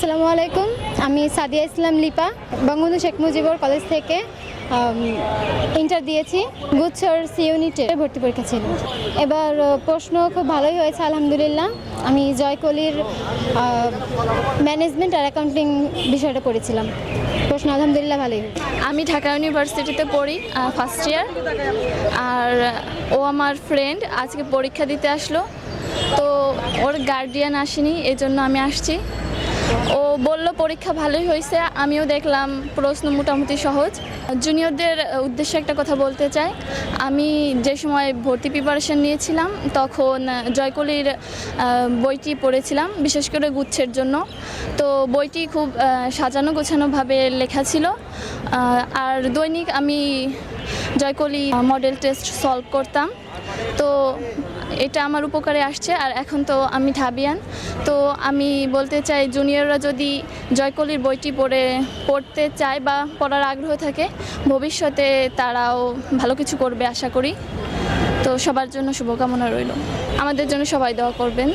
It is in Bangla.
আসসালামু আলাইকুম। আমি সাদিয়া ইসলাম লিপা, বঙ্গবন্ধু শেখ মুজিবুর কলেজ থেকে ইন্টার দিয়েছি। গুচ্ছর সি ইউনিটে ভর্তি পরীক্ষা ছিল। এবার প্রশ্ন খুব ভালোই হয়েছে, আলহামদুলিল্লাহ। আমি জয়কলির ম্যানেজমেন্ট আর অ্যাকাউন্টিং বিষয়টা পড়েছিলাম। প্রশ্ন আলহামদুলিল্লাহ ভালোই আমি ঢাকা ইউনিভার্সিটিতে পড়ি ফার্স্ট ইয়ার আর, ও আমার ফ্রেন্ড আজকে পরীক্ষা দিতে আসলো। তো ওর গার্ডিয়ান আসেনি এই জন্য আমি আসছি। ও বলল, পরীক্ষা ভালোই হয়েছে। আমিও দেখলাম প্রশ্ন মোটামুটি সহজ। জুনিয়রদের উদ্দেশ্যে একটা কথা বলতে চাই। আমি যে সময় ভর্তি প্রিপারেশন নিয়েছিলাম, তখন জয়কলির বইটি পড়েছিলাম, বিশেষ করে গুচ্ছের জন্য। তো বইটি খুব সাজানো গোছানোভাবে লেখা ছিল। আর দৈনিক আমি জয়কলি মডেল টেস্ট সলভ করতাম। তো এটা আমার উপকারে আসছে, আর এখন তো আমি ঢাবিয়ান। তো আমি বলতে চাই জুনিয়ররা যদি জয়কলির বইটি পড়ে, পড়তে চায় বা পড়ার আগ্রহ থাকে, ভবিষ্যতে তারাও ভালো কিছু করবে আশা করি। তো সবার জন্য শুভকামনা রইল। আমাদের জন্য সবাই দোয়া করবেন।